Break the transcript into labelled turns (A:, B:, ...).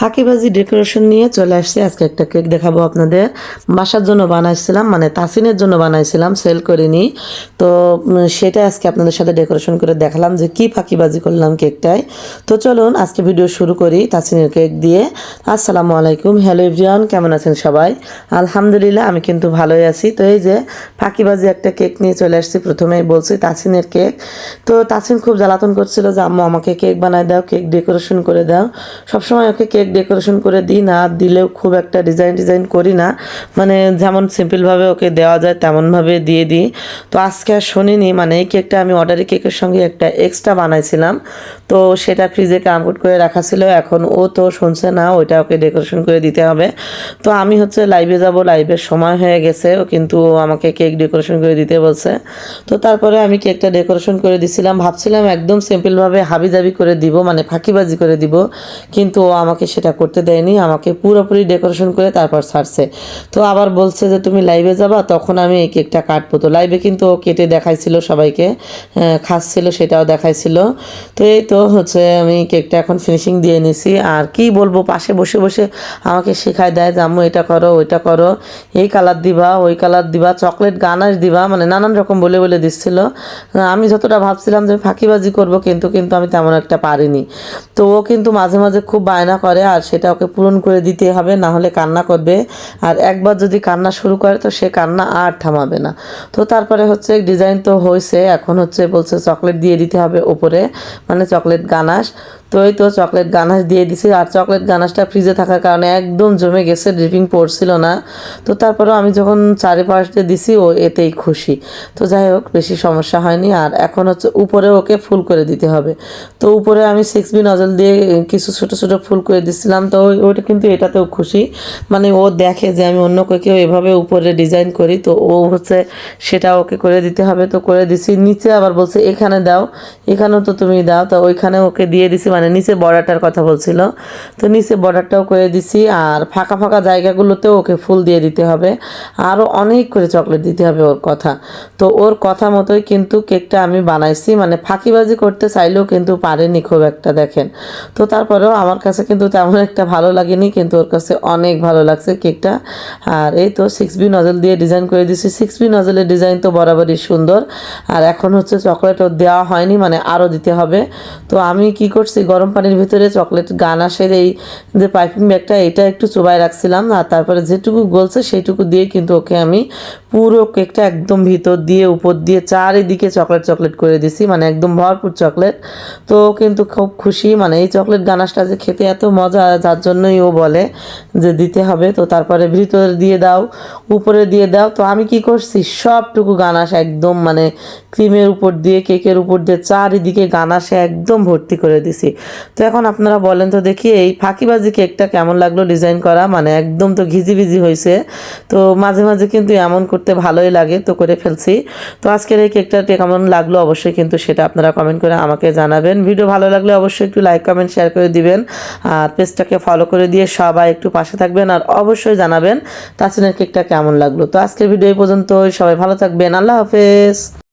A: ফাঁকিবাজি ডেকোরেশন নিয়ে চলে আসছি। আজকে একটা কেক দেখাবো আপনাদের। বাসার জন্য বানাইছিলাম মানে তাসিনের জন্য বানাইছিলাম সেল করিনি। তো সেটা আজকে আপনাদের সাথে ডেকোরেশন করে দেখালাম যে কি ফাঁকিবাজি করলাম কেকটায় তো চলুন, আজকে ভিডিও শুরু করি তাসিনের কেক দিয়ে। আসসালামু আলাইকুম হ্যালো এভরিওয়ান কেমন আছেন সবাই? আলহামদুলিল্লাহ, আমি কিন্তু ভালোই আছি। তো এই যে ফাঁকিবাজি একটা কেক নিয়ে চলে আসছি, প্রথমেই বলছি তাসিনের কেক তো তাসিন খুব জ্বালাতন করছিল যে, আম্মু, আমাকে কেক বানায় দাও কেক ডেকোরেশন করে দাও। সবসময় ওকে কেক ডেকোরেশন করে দিই, না দিলেও খুব একটা ডিজাইন ডিজাইন করি না। মানে যেমন সিম্পলভাবে ওকে দেওয়া যায় তেমনভাবে দিয়ে দিই। তো আজকে আর শুনিনি মানে এই কেকটা আমি অর্ডারি কেকের সঙ্গে একটা এক্সট্রা বানাইছিলাম। তো সেটা ফ্রিজে কামকুট করে রাখা ছিল, এখন ও তো শুনছে না, ওইটা ওকে ডেকোরেশন করে দিতে হবে। তো আমি হচ্ছে লাইভে যাব লাইভের সময় হয়ে গেছে, ও কিন্তু আমাকে কেক ডেকোরেশন করে দিতে বলছে। তো তারপরে আমি কেকটা ডেকোরেশন করে দিছিলাম, ভাবছিলাম একদম সিম্পলভাবে হাবিজাবি করে দিব মানে ফাঁকিবাজি করে দিব। কিন্তু ও আমাকে সেটা করতে দেয়নি, আমাকে পুরোপুরি ডেকোরেশন করে তারপর ছাড়ছে। তো আবার বলছে যে, তুমি লাইভে যাবা, তখন আমি এই কেকটা কাটবো। তো লাইভে কিন্তু ও কেটে দেখাইছিল সবাইকে খাচ্ছিল, সেটাও দেখাইছিল। তো এই তো হচ্ছে আমি কেকটা এখন ফিনিশিং দিয়ে নিছি। আর কি বলব, পাশে বসে বসে আমাকে শেখায় দেয় যে আম্মু এটা করো, ওইটা করো, এই কালার দিবা, ওই কালার দিবা চকলেট গানাশ দিবা। মানে নানান রকম বলে বলে দিচ্ছিল। আমি যতটা ভাবছিলাম যে ফাঁকিবাজি করব, কিন্তু কিন্তু আমি তেমন একটা পারিনি। তো ও কিন্তু মাঝে মাঝে খুব বায়না করে আর সেটা ওকে পূরণ করে দিতে হবে, না হলে কান্না করবে। আর একবার যদি কান্না শুরু করে, তো সে কান্না আর থামাবে না। তো তারপরে হচ্ছে ডিজাইন তো হয়েছে এখন হচ্ছে বলছে চকলেট দিয়ে দিতে হবে ওপরে মানে চকলেট গানাশ। তো এই তো চকলেট গানাশ দিয়ে দিছি, আর চকলেট গানাশটা ফ্রিজে থাকার কারণে একদম জমে গেছে ড্রিপিং পড়ছিল না। তো তারপরেও আমি যখন চারিপাশ দিছি, ও এতেই খুশি। তো যাই হোক, বেশি সমস্যা হয়নি, আর এখন হচ্ছে উপরে ওকে ফুল করে দিতে হবে। তো উপরে আমি সিক্স বি নজল দিয়ে কিছু ছোটো ছোটো ফুল করে দিছিলাম, তো ওই- ওইটা কিন্তু এটাতেও খুশি। মানে ও দেখে যে আমি অন্য কেউ এভাবে উপরে ডিজাইন করি, তো ও হচ্ছে সেটা ওকে করে দিতে হবে। তো করে দিছি, নিচে আবার বলছে, এখানে দাও, এখানেও তো তুমি দাও। তো ওইখানে ওকে দিয়ে দিছি মানে নিচে বর্ডারটার কথা বলছিল। তো নিচে বর্ডারটাও করে দিছি আর ফাঁকা ফাঁকা জায়গাগুলোতেও ওকে ফুল দিয়ে দিতে হবে। আরও অনেক করে চকলেট দিতে হবে ওর কথা। তো ওর কথা মতোই কিন্তু কেকটা আমি বানাইছি। মানে ফাঁকিবাজি করতে চাইলেও কিন্তু পারেনি খুব একটা, দেখেন। তো তারপরেও আমার কাছে কিন্তু তেমন একটা ভালো লাগেনি, কিন্তু ওর কাছে অনেক ভালো লাগছে কেকটা আর এই তো সিক্স বি নজল দিয়ে ডিজাইন করে দিছি। সিক্স বি নজলের ডিজাইন তো বরাবরই সুন্দর। আর এখন হচ্ছে চকলেট ওর দেওয়া হয়নি মানে আরও দিতে হবে। তো আমি কি করছি গরম পানির ভিতরে চকলেট গানাশের এই যে পাইপিং ব্যাগটা, এটা একটু চোবাই রাখছিলাম। আর তারপরে যেটুকু গলছে সেইটুকু দিয়ে কিন্তু ওকে আমি পুরো কেকটা একদম ভিতর দিয়ে, উপর দিয়ে, চারিদিকে চকলেট চকলেট করে দিছি। মানে একদম ভরপুর চকলেট। তো কিন্তু খুব খুশি। মানে এই চকলেট গানাশটা যে খেতে এত মজা, যার জন্যই ও বলে যে দিতে হবে। তো তারপরে ভিতরে দিয়ে দাও, উপরে দিয়ে দাও। তো আমি কি করছি? সবটুকু গানাশ একদম মানে ক্রিমের উপর দিয়ে, কেকের উপর দিয়ে, চারিদিকে গানাশে একদম ভর্তি করে দিছি। তো এখন আপনারা বলেন তো দেখি এই ফাঁকিবাজি কেকটা কেমন লাগল ডিজাইন করা? মানে একদম তো ঘিজিবিজি হয়েছে। তো মাঝে মাঝে কিন্তু এমন করতে ভালোই লাগে, তো করে ফেলছি। তো আজকের এই কেকটা কেমন লাগল অবশ্যই কিন্তু সেটা আপনারা কমেন্ট করে আমাকে জানাবেন। ভিডিও ভালো লাগলে অবশ্যই একটু লাইক কমেন্ট শেয়ার করে দিবেন। আর পেজটাকে ফলো করে দিয়ে সবাই একটু পাশে থাকবেন আর অবশ্যই জানাবেন। তাসিনের কেকটা কেমন লাগল? তো আজকের ভিডিও এই পর্যন্ত সবাই ভালো থাকবেন। আল্লাহ হাফেজ।